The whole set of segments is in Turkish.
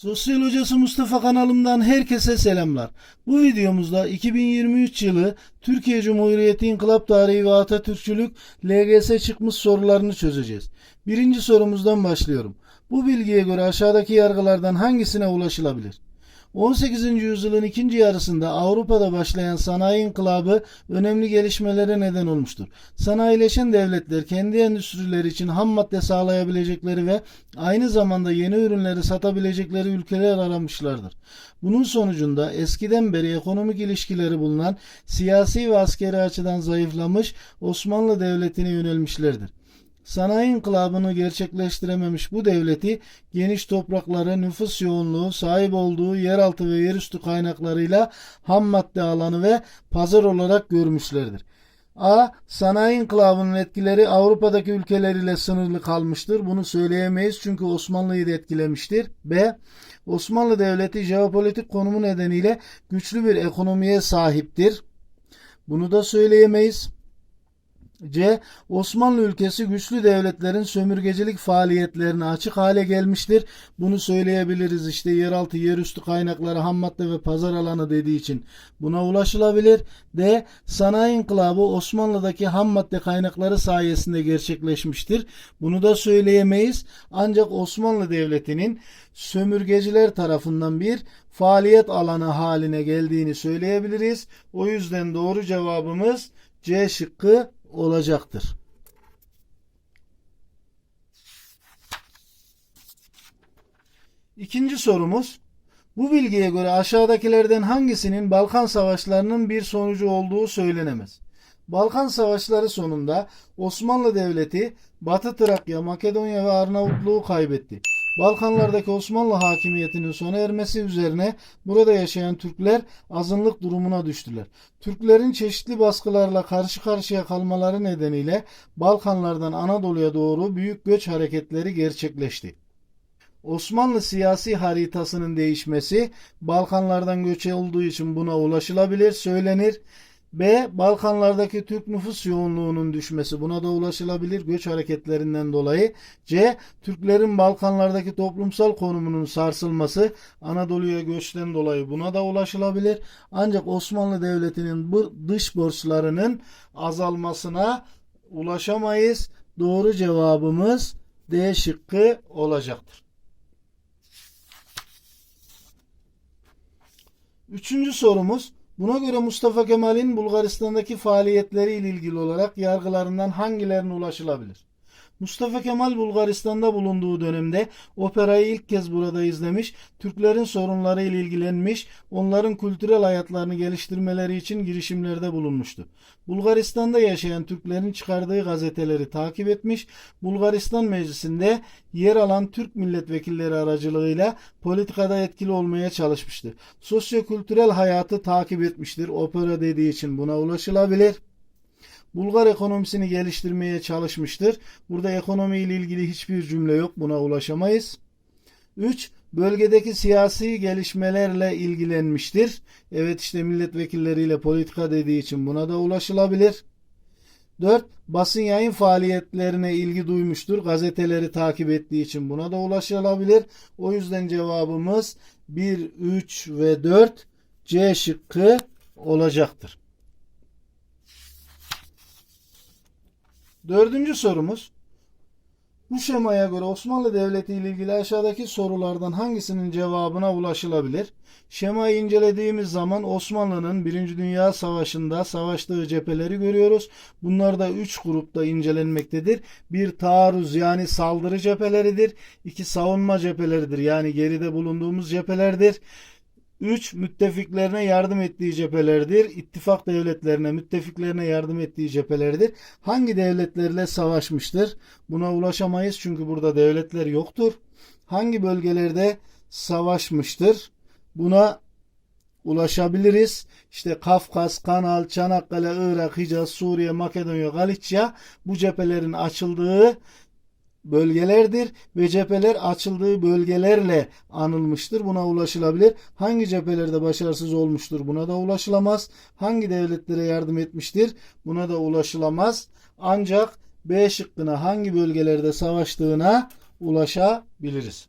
Sosyal Hocası Mustafa kanalımdan herkese selamlar. Bu videomuzda 2023 yılı Türkiye Cumhuriyeti İnkılap Tarihi ve Atatürkçülük LGS çıkmış sorularını çözeceğiz. Birinci sorumuzdan başlıyorum. Bu bilgiye göre aşağıdaki yargılardan hangisine ulaşılabilir? 18. yüzyılın ikinci yarısında Avrupa'da başlayan sanayi inkılabı önemli gelişmelere neden olmuştur. Sanayileşen devletler kendi endüstrileri için ham madde sağlayabilecekleri ve aynı zamanda yeni ürünleri satabilecekleri ülkeler aramışlardır. Bunun sonucunda eskiden beri ekonomik ilişkileri bulunan siyasi ve askeri açıdan zayıflamış Osmanlı Devleti'ne yönelmişlerdir. Sanayi inkılabını gerçekleştirememiş bu devleti geniş toprakları, nüfus yoğunluğu, sahip olduğu yeraltı ve yerüstü kaynaklarıyla ham madde alanı ve pazar olarak görmüşlerdir. A. Sanayi inkılabının etkileri Avrupa'daki ülkeler ile sınırlı kalmıştır. Bunu söyleyemeyiz çünkü Osmanlı'yı da etkilemiştir. B. Osmanlı Devleti jeopolitik konumu nedeniyle güçlü bir ekonomiye sahiptir. Bunu da söyleyemeyiz. C. Osmanlı ülkesi güçlü devletlerin sömürgecilik faaliyetlerine açık hale gelmiştir. Bunu söyleyebiliriz işte yeraltı, yerüstü kaynakları, ham madde ve pazar alanı dediği için buna ulaşılabilir. D. Sanayi inkılabı Osmanlı'daki ham madde kaynakları sayesinde gerçekleşmiştir. Bunu da söyleyemeyiz. Ancak Osmanlı Devleti'nin sömürgeciler tarafından bir faaliyet alanı haline geldiğini söyleyebiliriz. O yüzden doğru cevabımız C şıkkı olacaktır. İkinci sorumuz. Bu bilgiye göre aşağıdakilerden hangisinin Balkan Savaşları'nın bir sonucu olduğu söylenemez. Balkan Savaşları sonunda Osmanlı Devleti Batı Trakya, Makedonya ve Arnavutluğu kaybetti. Balkanlardaki Osmanlı hakimiyetinin sona ermesi üzerine burada yaşayan Türkler azınlık durumuna düştüler. Türklerin çeşitli baskılarla karşı karşıya kalmaları nedeniyle Balkanlardan Anadolu'ya doğru büyük göç hareketleri gerçekleşti. Osmanlı siyasi haritasının değişmesi Balkanlardan göç olduğu için buna ulaşılabilir söylenir. B. Balkanlardaki Türk nüfus yoğunluğunun düşmesi buna da ulaşılabilir göç hareketlerinden dolayı. C. Türklerin Balkanlardaki toplumsal konumunun sarsılması Anadolu'ya göçten dolayı buna da ulaşılabilir. Ancak Osmanlı Devleti'nin bu dış borçlarının azalmasına ulaşamayız. Doğru cevabımız D şıkkı olacaktır. Üçüncü sorumuz. Buna göre Mustafa Kemal'in Bulgaristan'daki faaliyetleri ile ilgili olarak yargılarından hangilerine ulaşılabilir? Mustafa Kemal Bulgaristan'da bulunduğu dönemde operayı ilk kez burada izlemiş, Türklerin sorunları ile ilgilenmiş, onların kültürel hayatlarını geliştirmeleri için girişimlerde bulunmuştu. Bulgaristan'da yaşayan Türklerin çıkardığı gazeteleri takip etmiş, Bulgaristan Meclisi'nde yer alan Türk milletvekilleri aracılığıyla politikada etkili olmaya çalışmıştır. Sosyokültürel hayatı takip etmiştir. Opera dediği için buna ulaşılabilir. Bulgar ekonomisini geliştirmeye çalışmıştır. Burada ekonomi ile ilgili hiçbir cümle yok. Buna ulaşamayız. 3. Bölgedeki siyasi gelişmelerle ilgilenmiştir. Evet işte milletvekilleriyle politika dediği için buna da ulaşılabilir. 4. Basın yayın faaliyetlerine ilgi duymuştur. Gazeteleri takip ettiği için buna da ulaşılabilir. O yüzden cevabımız 1, 3 ve 4 C şıkkı olacaktır. Dördüncü sorumuz. Bu şemaya göre Osmanlı Devleti ile ilgili aşağıdaki sorulardan hangisinin cevabına ulaşılabilir? Şemayı incelediğimiz zaman Osmanlı'nın 1. Dünya Savaşı'nda savaştığı cepheleri görüyoruz. Bunlar da 3 grupta incelenmektedir. Bir taarruz yani saldırı cepheleridir. İki savunma cepheleridir yani geride bulunduğumuz cephelerdir. 3. Müttefiklerine yardım ettiği cephelerdir. İttifak devletlerine, müttefiklerine yardım ettiği cephelerdir. Hangi devletlerle savaşmıştır? Buna ulaşamayız çünkü burada devletler yoktur. Hangi bölgelerde savaşmıştır? Buna ulaşabiliriz. İşte Kafkas, Kanal, Çanakkale, Irak, Hicaz, Suriye, Makedonya, Galicia bu cephelerin açıldığı bölgelerdir ve cepheler açıldığı bölgelerle anılmıştır. Buna ulaşılabilir. Hangi cephelerde başarısız olmuştur? Buna da ulaşılamaz. Hangi devletlere yardım etmiştir? Buna da ulaşılamaz. Ancak B şıkkına hangi bölgelerde savaştığına ulaşabiliriz.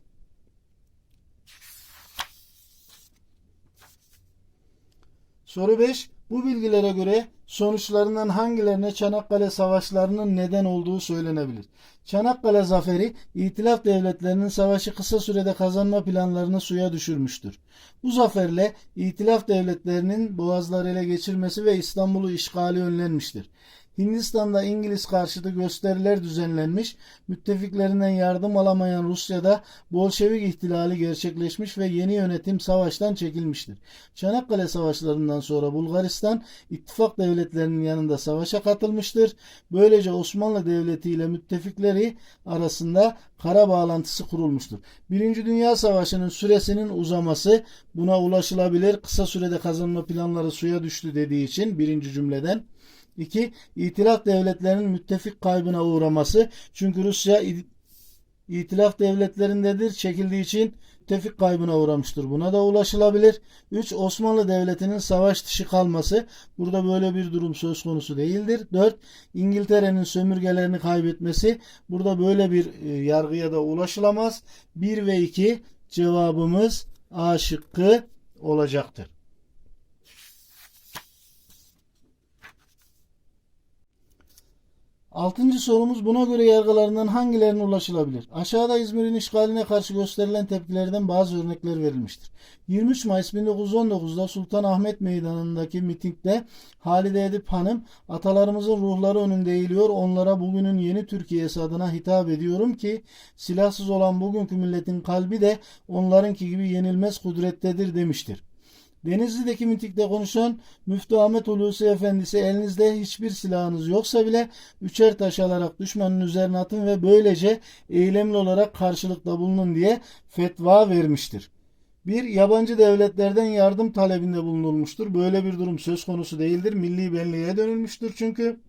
Soru 5. Bu bilgilere göre sonuçlarından hangilerine Çanakkale savaşlarının neden olduğu söylenebilir? Çanakkale zaferi İtilaf devletlerinin savaşı kısa sürede kazanma planlarını suya düşürmüştür. Bu zaferle İtilaf devletlerinin boğazları ele geçirmesi ve İstanbul'u işgali önlenmiştir. Hindistan'da İngiliz karşıtı gösteriler düzenlenmiş, müttefiklerinden yardım alamayan Rusya'da Bolşevik ihtilali gerçekleşmiş ve yeni yönetim savaştan çekilmiştir. Çanakkale Savaşlarından sonra Bulgaristan ittifak devletlerinin yanında savaşa katılmıştır. Böylece Osmanlı Devleti ile müttefikleri arasında kara bağlantısı kurulmuştur. Birinci Dünya Savaşı'nın süresinin uzaması buna ulaşılabilir. Kısa sürede kazanma planları suya düştü dediği için birinci cümleden 2. İtilaf devletlerinin müttefik kaybına uğraması. Çünkü Rusya İtilaf devletlerindedir. Çekildiği için müttefik kaybına uğramıştır. Buna da ulaşılabilir. 3. Osmanlı Devleti'nin savaş dışı kalması. Burada böyle bir durum söz konusu değildir. 4. İngiltere'nin sömürgelerini kaybetmesi. Burada böyle bir e, yargıya da ulaşılamaz. 1 ve 2 cevabımız A şıkkı olacaktır. Altıncı sorumuz buna göre yargılarından hangilerine ulaşılabilir? Aşağıda İzmir'in işgaline karşı gösterilen tepkilerden bazı örnekler verilmiştir. 23 Mayıs 1919'da Sultanahmet Meydanı'ndaki mitingde Halide Edip Hanım atalarımızın ruhları önünde eğiliyor onlara bugünün yeni Türkiye'si adına hitap ediyorum ki silahsız olan bugünkü milletin kalbi de onlarınki gibi yenilmez kudrettedir demiştir. Denizli'deki mitikte konuşan Müftü Ahmet Hulusi Efendisi elinizde hiçbir silahınız yoksa bile üçer taş alarak düşmanın üzerine atın ve böylece eylemli olarak karşılıkta bulunun diye fetva vermiştir. Bir yabancı devletlerden yardım talebinde bulunulmuştur. Böyle bir durum söz konusu değildir. Milli benliğe dönülmüştür çünkü.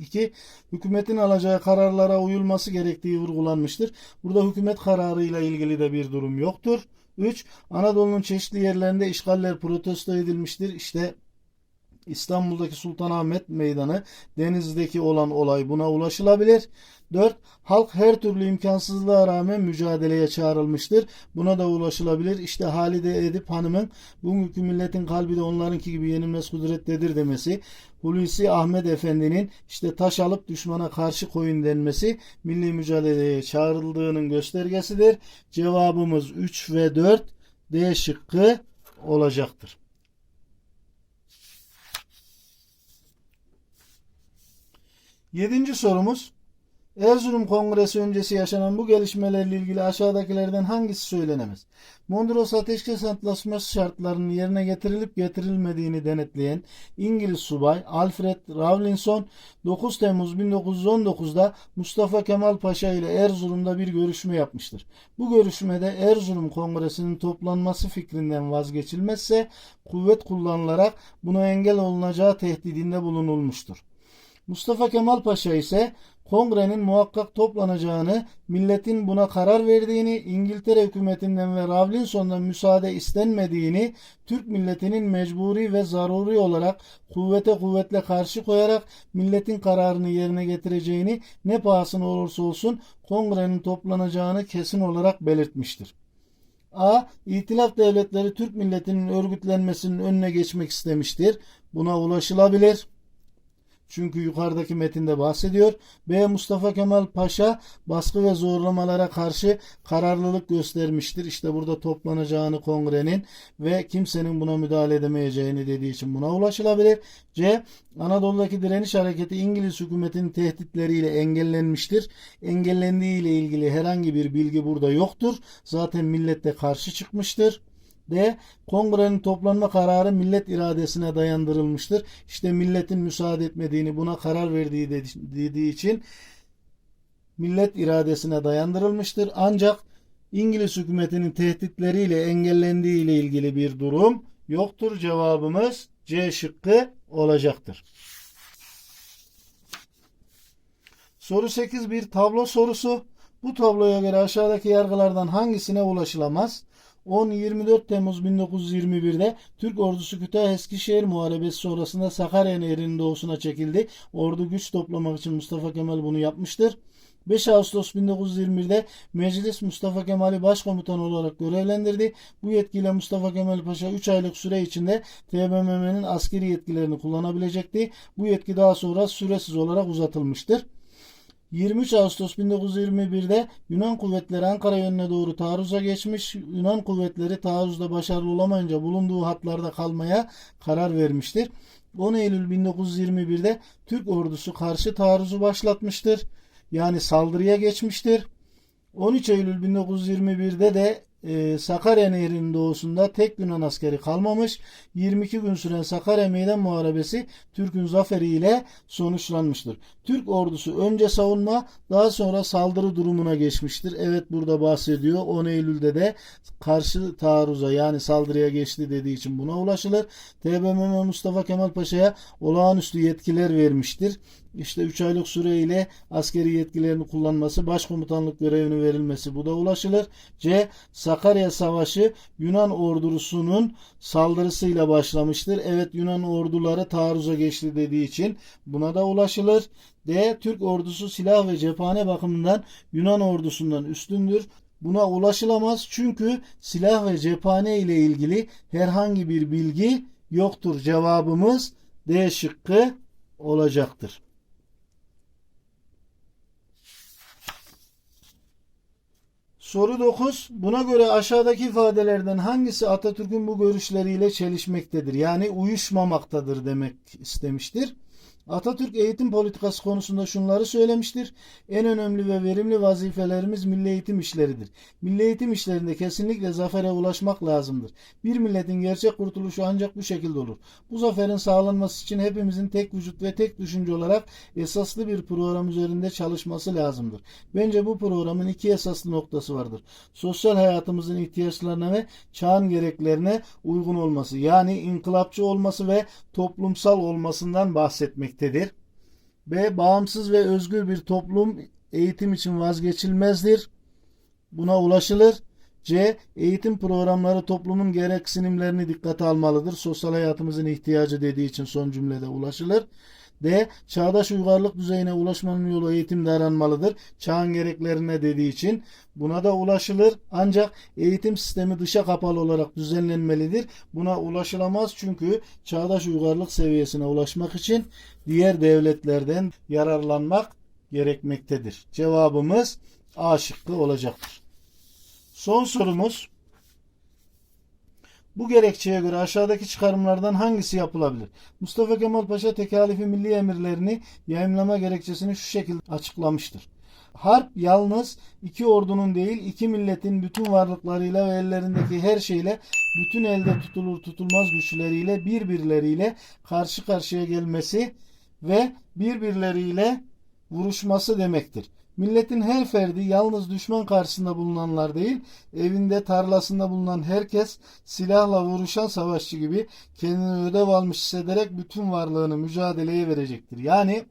2. Hükümetin alacağı kararlara uyulması gerektiği vurgulanmıştır. Burada hükümet kararıyla ilgili de bir durum yoktur. 3. Anadolu'nun çeşitli yerlerinde işgaller protesto edilmiştir. İşte İstanbul'daki Sultanahmet Meydanı, Denizli'deki olan olay buna ulaşılabilir. 4. Halk her türlü imkansızlığa rağmen mücadeleye çağrılmıştır. Buna da ulaşılabilir. İşte Halide Edip Hanım'ın bugünkü milletin kalbi de onlarınki gibi yenilmez kudrettedir demesi. Hulusi Ahmet Efendi'nin işte taş alıp düşmana karşı koyun denmesi milli mücadeleye çağrıldığının göstergesidir. Cevabımız 3 ve 4 D şıkkı olacaktır. Yedinci sorumuz. Erzurum Kongresi öncesi yaşanan bu gelişmelerle ilgili aşağıdakilerden hangisi söylenemez? Mondros Ateşkes Antlaşması şartlarının yerine getirilip getirilmediğini denetleyen İngiliz subay Alfred Rawlinson 9 Temmuz 1919'da Mustafa Kemal Paşa ile Erzurum'da bir görüşme yapmıştır. Bu görüşmede Erzurum Kongresi'nin toplanması fikrinden vazgeçilmezse kuvvet kullanılarak buna engel olunacağı tehdidinde bulunulmuştur. Mustafa Kemal Paşa ise kongrenin muhakkak toplanacağını, milletin buna karar verdiğini, İngiltere hükümetinden ve Rawlinson'dan müsaade istenmediğini, Türk milletinin mecburi ve zaruri olarak kuvvete kuvvetle karşı koyarak milletin kararını yerine getireceğini ne pahasına olursa olsun kongrenin toplanacağını kesin olarak belirtmiştir. A. İtilaf devletleri Türk milletinin örgütlenmesinin önüne geçmek istemiştir. Buna ulaşılabilir. Çünkü yukarıdaki metinde bahsediyor. B. Mustafa Kemal Paşa baskı ve zorlamalara karşı kararlılık göstermiştir. İşte burada toplanacağını kongrenin ve kimsenin buna müdahale edemeyeceğini dediği için buna ulaşılabilir. C. Anadolu'daki direniş hareketi İngiliz hükümetinin tehditleriyle engellenmiştir. Engellendiği ile ilgili herhangi bir bilgi burada yoktur. Zaten millet de karşı çıkmıştır. D. Kongrenin toplanma kararı millet iradesine dayandırılmıştır. İşte milletin müsaade etmediğini buna karar verdiği dediği için millet iradesine dayandırılmıştır. Ancak İngiliz hükümetinin tehditleriyle engellendiği ile ilgili bir durum yoktur. Cevabımız C şıkkı olacaktır. Soru 8 bir tablo sorusu. Bu tabloya göre aşağıdaki yargılardan hangisine ulaşılamaz? 10-24 Temmuz 1921'de Türk ordusu Kütahya Eskişehir Muharebesi sonrasında Sakarya Nehri'nin doğusuna çekildi. Ordu güç toplamak için Mustafa Kemal bunu yapmıştır. 5 Ağustos 1921'de Meclis Mustafa Kemal'i başkomutan olarak görevlendirdi. Bu yetkiyle Mustafa Kemal Paşa 3 aylık süre içinde TBMM'nin askeri yetkilerini kullanabilecekti. Bu yetki daha sonra süresiz olarak uzatılmıştır. 23 Ağustos 1921'de Yunan kuvvetleri Ankara yönüne doğru taarruza geçmiş. Yunan kuvvetleri taarruzda başarılı olamayınca bulunduğu hatlarda kalmaya karar vermiştir. 10 Eylül 1921'de Türk ordusu karşı taarruzu başlatmıştır. Yani saldırıya geçmiştir. 13 Eylül 1921'de de e, Sakarya Nehri'nin doğusunda tek Yunan askeri kalmamış. 22 gün süren Sakarya Meydan Muharebesi Türk'ün zaferiyle sonuçlanmıştır. Türk ordusu önce savunma daha sonra saldırı durumuna geçmiştir. Evet burada bahsediyor. 10 Eylül'de de karşı taarruza yani saldırıya geçti dediği için buna ulaşılır. TBMM Mustafa Kemal Paşa'ya olağanüstü yetkiler vermiştir. İşte 3 aylık süreyle askeri yetkilerini kullanması, başkomutanlık görevini verilmesi bu da ulaşılır. C. Sakarya Savaşı Yunan ordusunun saldırısıyla başlamıştır. Evet Yunan orduları taarruza geçti dediği için buna da ulaşılır. D. Türk ordusu silah ve cephane bakımından Yunan ordusundan üstündür. Buna ulaşılamaz çünkü silah ve cephane ile ilgili herhangi bir bilgi yoktur. Cevabımız D şıkkı olacaktır. Soru 9. Buna göre aşağıdaki ifadelerden hangisi Atatürk'ün bu görüşleriyle çelişmektedir? Yani uyuşmamaktadır demek istemiştir. Atatürk eğitim politikası konusunda şunları söylemiştir. En önemli ve verimli vazifelerimiz milli eğitim işleridir. Milli eğitim işlerinde kesinlikle zafere ulaşmak lazımdır. Bir milletin gerçek kurtuluşu ancak bu şekilde olur. Bu zaferin sağlanması için hepimizin tek vücut ve tek düşünce olarak esaslı bir program üzerinde çalışması lazımdır. Bence bu programın iki esaslı noktası vardır. Sosyal hayatımızın ihtiyaçlarına ve çağın gereklerine uygun olması. Yani inkılapçı olması ve toplumsal olmasından bahsetmektedir. B. Bağımsız ve özgür bir toplum eğitim için vazgeçilmezdir. Buna ulaşılır. C. Eğitim programları toplumun gereksinimlerini dikkate almalıdır. Sosyal hayatımızın ihtiyacı dediği için son cümlede ulaşılır. D. Çağdaş uygarlık düzeyine ulaşmanın yolu eğitimde aranmalıdır. Çağın gereklerine dediği için buna da ulaşılır. Ancak eğitim sistemi dışa kapalı olarak düzenlenmelidir. Buna ulaşılamaz çünkü çağdaş uygarlık seviyesine ulaşmak için diğer devletlerden yararlanmak gerekmektedir. Cevabımız A şıkkı olacaktır. Son sorumuz bu gerekçeye göre aşağıdaki çıkarımlardan hangisi yapılabilir? Mustafa Kemal Paşa tekalifi milli emirlerini yayımlama gerekçesini şu şekilde açıklamıştır. Harp yalnız iki ordunun değil iki milletin bütün varlıklarıyla ve ellerindeki her şeyle bütün elde tutulur tutulmaz güçleriyle birbirleriyle karşı karşıya gelmesi ve birbirleriyle vuruşması demektir. Milletin her ferdi yalnız düşman karşısında bulunanlar değil, evinde tarlasında bulunan herkes silahla vuruşan savaşçı gibi kendini ödev almış hissederek bütün varlığını mücadeleye verecektir. Yani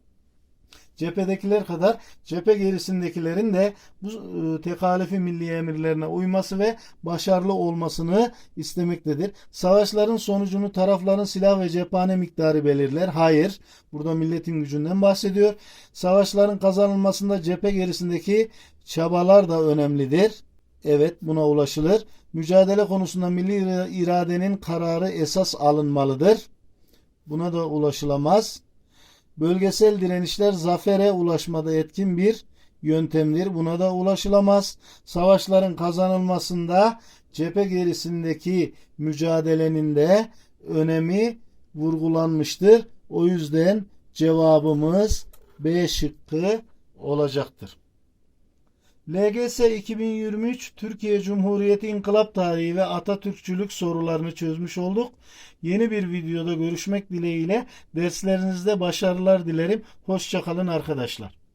cephedekiler kadar cephe gerisindekilerin de bu e, tekalifi milli emirlerine uyması ve başarılı olmasını istemektedir. Savaşların sonucunu tarafların silah ve cephane miktarı belirler. Hayır. Burada milletin gücünden bahsediyor. Savaşların kazanılmasında cephe gerisindeki çabalar da önemlidir. Evet buna ulaşılır. Mücadele konusunda milli iradenin kararı esas alınmalıdır. Buna da ulaşılamaz. Bölgesel direnişler zafere ulaşmada etkin bir yöntemdir. Buna da ulaşılamaz. Savaşların kazanılmasında cephe gerisindeki mücadelenin de önemi vurgulanmıştır. O yüzden cevabımız B şıkkı olacaktır. LGS 2023 Türkiye Cumhuriyeti İnkılap Tarihi ve Atatürkçülük sorularını çözmüş olduk. Yeni bir videoda görüşmek dileğiyle derslerinizde başarılar dilerim. Hoşçakalın arkadaşlar.